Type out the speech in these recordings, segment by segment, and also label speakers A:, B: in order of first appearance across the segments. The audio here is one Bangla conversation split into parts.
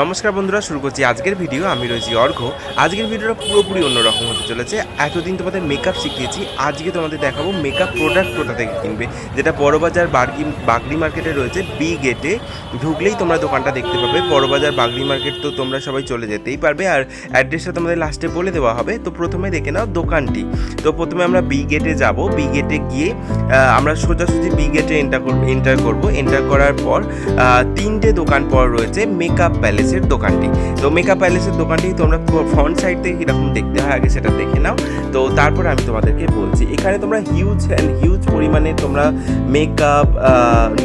A: নমস্কার বন্ধুরা, শুরু করছি আজকের ভিডিও। আমি রয়েছি অর্ঘ। আজকের ভিডিওটা পুরোপুরি অন্যরকম হতে চলেছে। এতদিন তোমাদের মেকআপ শিখিয়েছি, আজকে তোমাদের দেখাবো মেকআপ প্রোডাক্ট কোথা থেকে কিনবে, যেটা বড়বাজার বার্গি বাগড়ি মার্কেটে রয়েছে বি গেটে ঢুকলেই তোমরা দোকানটা দেখতে পাবে। বড়বাজার বাগড়ি মার্কেট তো তোমরা সবাই চলে যেতেই পারবে। আর অ্যাড্রেসটা তোমাদের লাস্টে বলে দেওয়া হবে। তো প্রথমে দেখে নাও দোকানটি। তো প্রথমে আমরা বি গেটে যাব। বি গেটে গিয়ে আমরা সোজাসুজি বি গেটে এন্টার করব এন্টার করব এন্টার করার পর তিনটে দোকান পর রয়েছে মেকআপ প্যালেসের দোকানটি। তো মেকআপ প্যালেসের দোকানটি তোমরা ফ্রন্ট সাইড থেকে কীরকম দেখতে হয়, আগে সেটা দেখে নাও। তো তারপর আমি তোমাদেরকে বলছি, এখানে তোমরা হিউজ অ্যান্ড হিউজ পরিমাণে তোমরা মেকআপ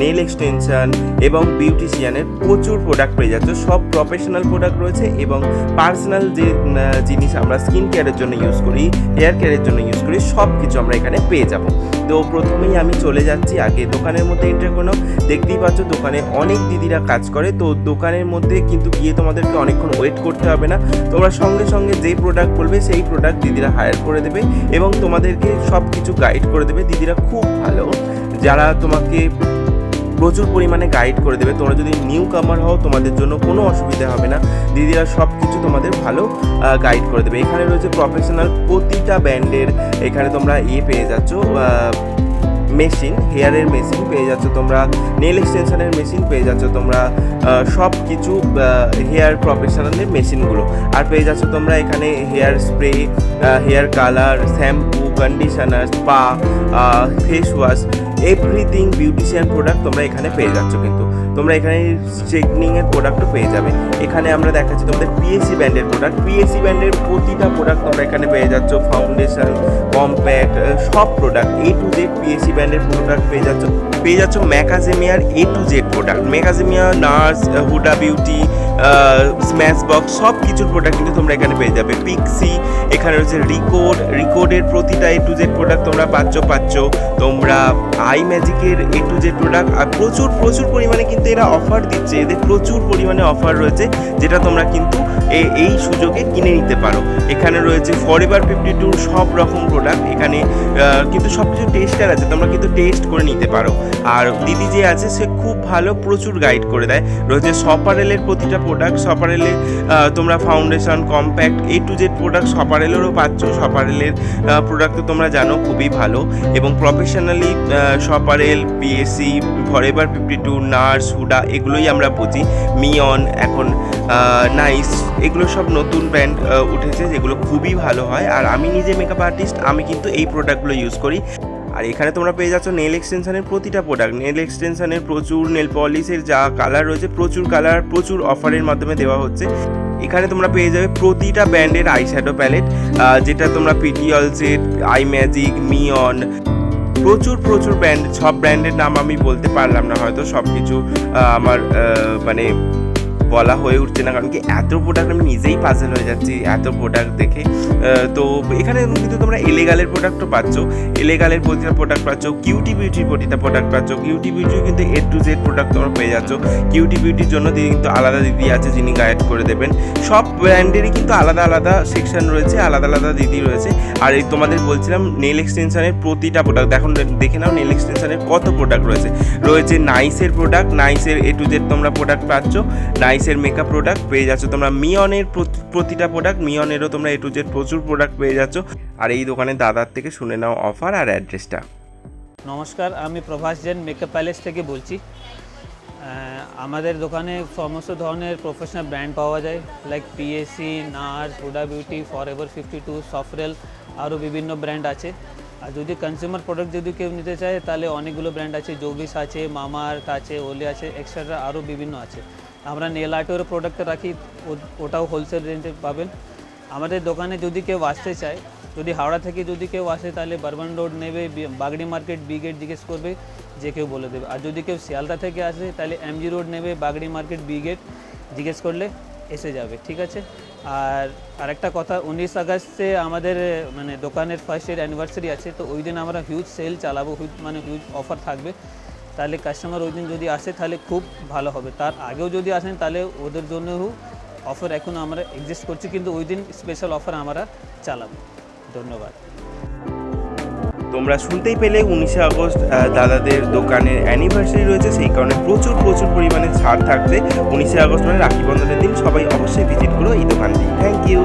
A: নেল এক্সটেনশন এবং বিউটিশিয়ানের প্রচুর প্রোডাক্ট পেয়ে যাচ্ছ। সব প্রফেশনাল প্রোডাক্ট রয়েছে এবং পার্সোনাল যে জিনিস আমরা স্কিন কেয়ারের জন্য ইউজ করি হেয়ার কেয়ারের জন্য ইউজ করি সব কিছু আমরা এখানে পেয়ে যাব। তো প্রথমেই আমি চলে যাচ্ছি, আগে দোকানের মধ্যে এন্টার কোনো দেখতেই পাচ্ছ দোকানে অনেক দিদিরা কাজ করে। তো দোকানের মধ্যে কিন্তু গিয়ে তোমাদেরকে অনেকক্ষণ ওয়েট করতে হবে না। তোমরা সঙ্গে সঙ্গে যেই প্রোডাক্ট বলবে, সেই প্রোডাক্ট দিদিরা হায়ার করে দেবে এবং তোমাদেরকে সব কিছু গাইড করে দেবে। দিদিরা খুব ভালো। যারা তোমাকে প্রচুর পরিমাণে গাইড করে দেবে। তোমরা যদি নিউ কামার হও, তোমাদের জন্য কোনো অসুবিধা হবে না। দিদিরা সব কিছু তোমাদের ভালো গাইড করে দেবে। এখানে রয়েছে প্রফেশনাল প্রতিটা ব্যান্ডের এখানে তোমরা ইয়ে পেয়ে যাচ্ছ মেশিন, হেয়ারের মেশিন পেয়ে যাচ্ছ তোমরা নেল এক্সটেনশনের মেশিন পেয়ে যাচ্ছ তোমরা সব কিছু হেয়ার প্রফেশনালের মেশিনগুলো। আর পেয়ে যাচ্ছ তোমরা এখানে hair spray hair colour, shampoo, conditioner, spa face wash, everything beautician product তোমরা এখানে পেয়ে যাচ্ছ কিন্তু। তোমরা এখানে স্ট্রেটনিংয়ের প্রোডাক্টও পেয়ে যাবে। এখানে আমরা দেখাচ্ছি তোমাদের পিএসসি ব্র্যান্ডের প্রোডাক্ট পিএসসি ব্র্যান্ডের প্রতিটা প্রোডাক্ট তোমরা এখানে পেয়ে যাচ্ছ। ফাউন্ডেশন কম্প্যাক্ট সব product A to Z PSC ব্র্যান্ডের প্রোডাক্ট পেয়ে যাচ্ছ। পেয়ে যাচ্ছ ম্যাকাজেমিয়ার এ টু জেড প্রোডাক্ট ম্যাকাজেমিয়া Nars Huda beauty Smashbox সব কিছুর প্রোডাক্ট কিন্তু তোমরা এখানে পেয়ে যাবে। পিক্সি এখানে রয়েছে রিকোড রিকোডের প্রতিটা এ টু জেড প্রোডাক্ট তোমরা পাচ্ছ পাচ্ছ। তোমরা আই ম্যাজিকের এ টু জেড প্রোডাক্ট আর প্রচুর প্রচুর পরিমাণে কিন্তু এরা অফার দিচ্ছে। এদের প্রচুর পরিমাণে অফার রয়েছে, যেটা তোমরা কিন্তু এই সুযোগে কিনে নিতে পারো। এখানে রয়েছে ফরএভার ফিফটি টুর সব রকম প্রোডাক্ট এখানে কিন্তু সব কিছু টেস্টার আছে, তোমরা কিন্তু টেস্ট করে নিতে পারো। আর দিদি যে আছে, সে খুব ভালো প্রচুর গাইড করে দেয়। রয়েছে সপারেলের প্রতিটা প্রোডাক্ট সপারেলে তোমরা foundation compact A to Z product সপারেলেরও পাচ্ছ। সপারেলের প্রোডাক্ট তো তোমরা জানো, খুবই ভালো। এবং professionally সপারেল PSC forever fifty two Nars Huda এগুলোই আমরা বুঝি। মিয়ন এখন নাইস এগুলো সব নতুন ব্র্যান্ড উঠেছে, যেগুলো খুবই ভালো হয়। আর আমি নিজে মেকআপ আর্টিস্ট আমি কিন্তু এই প্রোডাক্টগুলো ইউজ করি। আর এখানে তোমরা পেয়ে যাচ্ছ নেল এক্সটেনশনের প্রতিটা প্রোডাক্ট নেল এক্সটেনশনের প্রচুর নেল পলিশের যা কালার রয়েছে, প্রচুর কালার প্রচুর অফারের মাধ্যমে দেওয়া হচ্ছে। এখানে তোমরা পেয়ে যাবে প্রতিটা ব্র্যান্ডের আই শ্যাডো প্যালেট যেটা তোমরা পিটি অলসেট আই ম্যাজিক মিয়ন প্রচুর প্রচুর ব্র্যান্ড সব ব্র্যান্ডের নাম আমি বলতে পারলাম না, হয়তো সব কিছু আমার মানে বলা হয়ে উঠছে না, কারণ কি এত প্রোডাক্ট আমি নিজেই পাজেল হয়ে যাচ্ছি, এত প্রোডাক্ট দেখে। তো এখানে কিন্তু তোমরা এলেগালের প্রোডাক্টও পাচ্ছ। এলেগালের প্রতিটা প্রোডাক্ট পাচ্ছ কিউটি বিউটির প্রতিটা প্রোডাক্ট পাচ্ছ। কিউটি বিউটিও কিন্তু এ টু জেড প্রোডাক্ট তোমরা পেয়ে যাচ্ছ। কিউটি বিউটির জন্য দিদি কিন্তু আলাদা দিদি আছে যিনি গাইড করে দেবেন। সব ব্র্যান্ডেরই কিন্তু আলাদা আলাদা সেকশন রয়েছে, আলাদা আলাদা দিদি রয়েছে। আর এই তোমাদের বলছিলাম নেল এক্সটেনশনের প্রতিটা প্রোডাক্ট এখন দেখে নাও নেল এক্সটেনশনের কত প্রোডাক্ট রয়েছে। রয়েছে নাইসের প্রোডাক্ট নাইসের এ টু জেড তোমরা প্রোডাক্ট পাচ্ছ। নাইসের মেকআপ প্রোডাক্ট পেয়ে যাচ্ছ। তোমরা মিয়নের প্রতিটা প্রোডাক্ট মিয়নেরও তোমরা এ টু জেড প্রচুর প্রোডাক্ট পেয়ে যাচ্ছ। আর এই দোকানের দাদার থেকে শুনে নাও অফার আর অ্যাড্রেসটা
B: নমস্কার, আমি প্রভাস জেন মেকআপ প্যালেস থেকে বলছি। আমাদের দোকানে সমস্ত ধরনের প্রফেশনাল ব্র্যান্ড পাওয়া যায়। Like PSC Nars Huda beauty forever fifty two সফরেল আরও বিভিন্ন ব্র্যান্ড আছে। আর যদি কনজিউমার প্রোডাক্ট যদি কেউ নিতে চায়, তাহলে অনেকগুলো ব্র্যান্ড আছে। জোবিস আছে মামাআর্থ আছে ওলি আছে এক্সট্রা আরও বিভিন্ন আছে। আমরা নেল আর্টেরও প্রোডাক্ট রাখি ওটাও হোলসেল রেঞ্জে পাবেন। আমাদের দোকানে যদি কেউ আসতে চায়, যদি হাওড়া থেকে যদি কেউ আসে, তাহলে বারবান রোড নেবে বাগড়ি মার্কেট বি গেট জিজ্ঞেস করবে, যে কেউ বলে দেবে। আর যদি কেউ শিয়ালদা থেকে আসে, তাহলে এমজি রোড নেবে, বাগড়ি মার্কেট বি গেট জিজ্ঞেস করলে এসে যাবে, ঠিক আছে? আর আরেকটা কথা, উনিশ আগস্টে আমাদের মানে দোকানের ফার্স্ট ইয়ার অ্যানিভার্সারি আছে, তো ওই দিন আমরা হিউজ সেল চালাবো হিউজ মানে হিউজ অফার থাকবে। তাহলে কাস্টমার ওই দিন যদি আসে, তাহলে খুব ভালো হবে। তার আগেও যদি আসেন, তাহলে ওদের জন্যও অফার এখন আমরা এক্সিস্ট করছি, কিন্তু ওই দিন স্পেশাল অফার আমরা চালাবো। ধন্যবাদ।
A: তোমরা শুনতেই পেলে উনিশে আগস্ট দাদাদের দোকানের অ্যানিভার্সারি রয়েছে, সেই কারণে প্রচুর প্রচুর পরিমাণে ছাড় থাকছে। উনিশে আগস্ট মানে রাখি বন্ধনের দিন, সবাই অবশ্যই ভিজিট করো এই দোকানটি। Thank you